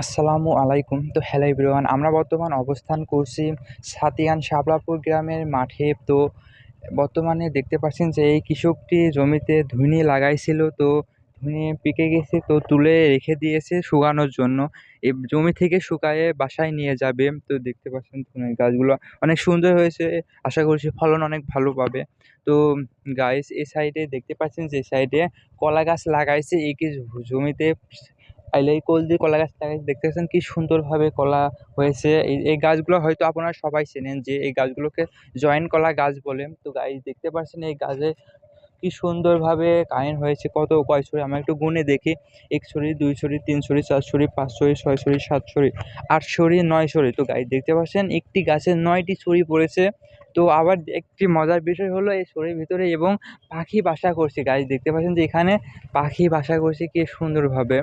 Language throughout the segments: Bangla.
আসসালামু আলাইকুম। তো হ্যালো এভরিওয়ান, আমরা বর্তমান অবস্থান করছি সাতিয়ান শাপলাপুর গ্রামের মাঠে। তো বর্তমানে দেখতে পাচ্ছেন যে এই কৃষকটি জমিতে ধুনি লাগাইছিল, তো ধুনি পিকে গেছে, তো তুলে রেখে দিয়েছে শুকানোর জন্য। এই জমি থেকে শুকায়ে বাসায় নিয়ে যাবে। তো দেখতে পাচ্ছেন ধুনের গাছগুলো অনেক সুন্দর হয়েছে, আশা করছি ফলন অনেক ভালো পাবে। তো গাইস এই সাইডে দেখতে পাচ্ছেন যে সাইডে কলা গাছ লাগাইছে, এই জমিতে আইলে এই কোল দিয়ে কলা গাছ লাগাইছে দেখতে পাচ্ছেন কি সুন্দরভাবে কলা হয়েছে। এই এই গাছগুলো হয়তো আপনারা সবাই চেনেন যে এই গাছগুলোকে জয়েন্ট কলা গাছ বলে। তো গাইস দেখতে পাচ্ছেন এই গাছে কি সুন্দরভাবে কায়েম হয়েছে, কত কয় ছড়ি আমরা একটু গুনে দেখি। এক ছড়ি দুই ছড়ি তিন ছড়ি চার ছড়ি পাঁচ ছড়ি ছয় ছড়ি সাত ছড়ি আট ছড়ি নয় ছড়ি তো গাইস দেখতে পাচ্ছেন একটি গাছে নয়টি ছড়ি পড়েছে। তো আবার একটি মজার বিষয় হলো এই ছড়ির ভিতরে এবং পাখি বাসা করছে। গাছ দেখতে পাচ্ছেন যে এখানে পাখি বাসা করছে কি সুন্দরভাবে।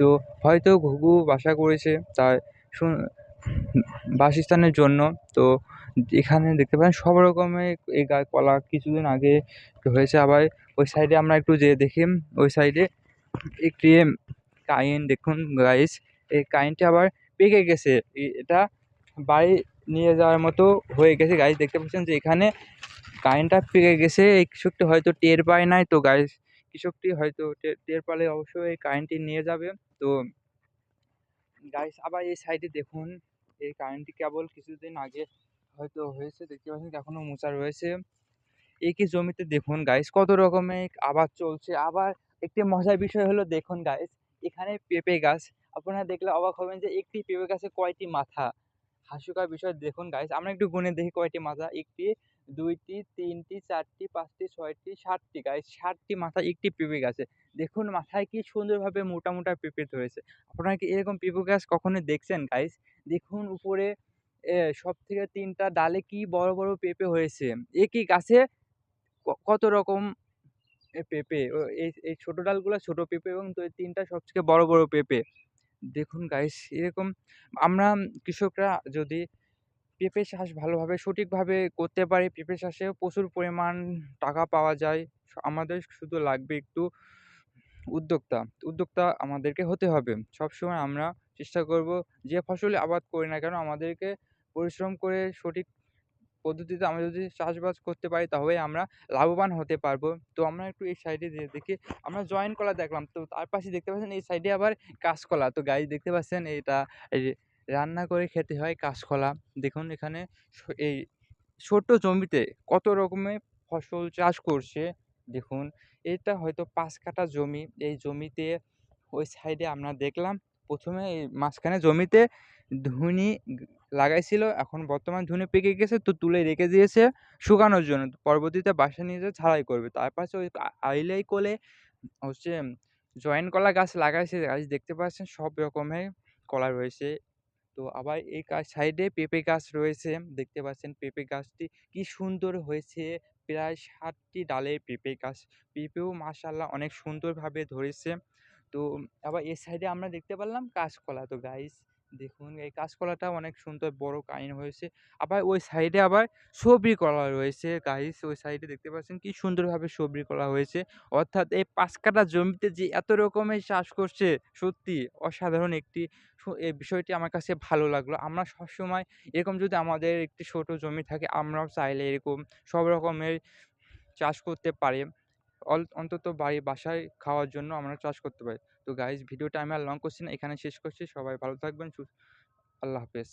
তো হয়তো ঘুঘু বাসা করেছে তার বাসস্থানের জন্য। তো এখানে দেখতে পারেন সব রকমের এই গা কলা কিছুদিন আগে হয়েছে। আবার ওই সাইডে আমরা একটু যেয়ে দেখি। ওই সাইডে একটি কাইন দেখুন গাইস এই কাইনটি আবার পেকে গেছে। এটা বাড়ি নিয়ে যাওয়ার মতো হয়ে গেছে। গাইস দেখতে পাচ্ছেন যে এখানে কাইনটা পেকে গেছে। এই কৃষকটি হয়তো টের পায় নাই তো গাইস কৃষকটি হয়তো টের পেলে অবশ্যই কারেন্টটি নিয়ে যাবে। তো গাইস আবার এই সাইডে দেখুন, এই কারেন্টটি কেবল কিছুদিন আগে হয়তো হয়েছে, দেখতে পাচ্ছেন এখনও মোচা রয়েছে। একই জমিতে দেখুন গাইস কত রকমের আবাদ চলছে। আবার একটি মজার বিষয় হলো, দেখুন গাইস এখানে পেঁপে গাছ, আপনারা দেখলে অবাক হবেন যে একটি পেঁপে গাছে কয়টি মাথা? হাস্যকর বিষয়, দেখুন গাইস আমরা একটু গুনে দেখি কয়টি মাথা, একটি দুইটি, তিনটি, চারটি, পাঁচটি, ছয়টি, সাতটি। গাইস সাতটি মাথা একটি পেঁপে গাছে দেখুন মাথায় কি সুন্দরভাবে মোটা মোটা পেঁপে ধরেছে। আপনারা কি এরকম পেঁপে গাছ কখনো দেখছেন গাইস দেখুন উপরে সব থেকে তিনটা ডালে কি বড় বড় পেঁপে হয়েছে। একই গাছে কত রকম পেঁপে? এই এই ছোট ডালগুলো ছোট পেঁপে এবং তিনটা সবথেকে বড় বড় পেঁপে। দেখুন গাইস এরকম আমরা কৃষকরা যদি পেঁপে চাষ ভালোভাবে সঠিকভাবে করতে পারি। পেঁপে চাষেও প্রচুর পরিমাণ টাকা পাওয়া যায়। আমাদের শুধু লাগবে একটু উদ্যোক্তা। উদ্যোক্তা আমাদেরকে হতে হবে। সবসময় আমরা চেষ্টা করব যে ফসলই আবাদ করি না কেন আমাদেরকে পরিশ্রম করে সঠিক পদ্ধতিতে আমরা যদি চাষবাস করতে পারি তবেই আমরা লাভবান হতে পারব। তো আমরা একটু এই সাইডে দিয়ে দেখি। আমরা জয়েন্ট কলা দেখলাম। তো তার পাশে দেখতে পাচ্ছেন এই সাইডে আবার কাঁচকলা তো গাছ দেখতে পাচ্ছেন এটা রান্না করে খেতে হয় কাঁচকলা। দেখুন এখানে এই ছোট্ট জমিতে কত রকমের ফসল চাষ করছে, দেখুন। এটা হয়তো পাঁচ কাঠা জমি, এই জমিতে ওই সাইডে আমরা দেখলাম, প্রথমে এই মাঝখানে জমিতে ধুনি লাগাইছিল, এখন বর্তমান ধুনি পেকে গেছে, তো তুলে রেখে দিয়েছে শুকানোর জন্য, পরবর্তীতে বাসা নিয়ে যেয়ে ছাড়াই করবে। তার পাশে ওই আইলেই কোলে হচ্ছে জয়েন্ট কলা গাছ লাগাইছে, গাছ দেখতে পাচ্ছেন, সব রকমের কলা রয়েছে। তো আবার এই কাজ সাইডে পেঁপে গাছ রয়েছে, দেখতে পাচ্ছেন পেঁপে গাছটি কি সুন্দর হয়েছে। প্রায় সাতটি ডালে পেঁপে গাছ, পেঁপেও মাশাল্লাহ অনেক সুন্দরভাবে ধরেছে। তো আবার এ সাইডে আমরা দেখতে পারলাম কাঁচকলা তো গাইস দেখুন, এই কাঁচকলাটা অনেক সুন্দর বড় কাইন হয়েছে। আবার ওই সাইডে আবার সবরি কলা রয়েছে গাইস ওই সাইডে দেখতে পাচ্ছেন কি সুন্দরভাবে সবরি কলা হয়েছে। অর্থাৎ এই পাঁচ কাটা জমিতে যে এত রকমের চাষ করছে, সত্যি অসাধারণ একটি এই বিষয়টি আমার কাছে ভালো লাগল। আমরা সবসময় এরকম যদি আমাদের একটি ছোট জমি থাকে, আমরাও চাইলে এরকম সব রকমের চাষ করতে পারি। অন্তত বাড়ি বাসায় খাওয়ার জন্য আমরা চাষ করতে পারি। তো গাইজ ভিডিওটা আমি আর লং করছি না এখানে শেষ করছি। সবাই ভালো থাকবেন আল্লাহ হাফেজ।